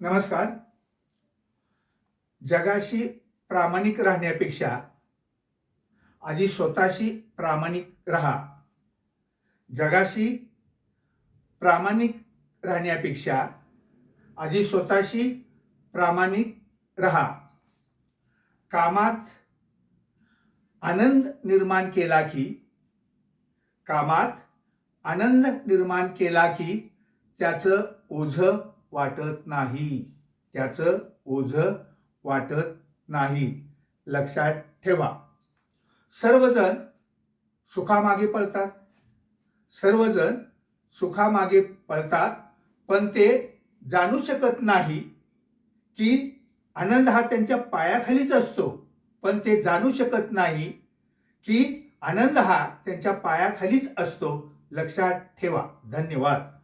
नमस्कार. जगाशी प्रामाणिक राहण्यापेक्षा आधी स्वतःशी प्रामाणिक राहा. जगाशी प्रामाणिक राहण्यापेक्षा आधी स्वतःशी प्रामाणिक राहा. कामात आनंद निर्माण केला की कामात आनंद निर्माण केला की त्याचं ओझं वाटत नाही. त्याचं ओझं वाटत नाही. लक्षात ठेवा. सर्वजण सुखामागे पळतात. सर्वजण सुखामागे पळतात पण ते जाणू शकत नाही की आनंद हा त्यांच्या पायाखालीच असतो. पण ते जाणू शकत नाही की आनंद हा त्यांच्या पायाखालीच असतो. लक्षात ठेवा. धन्यवाद.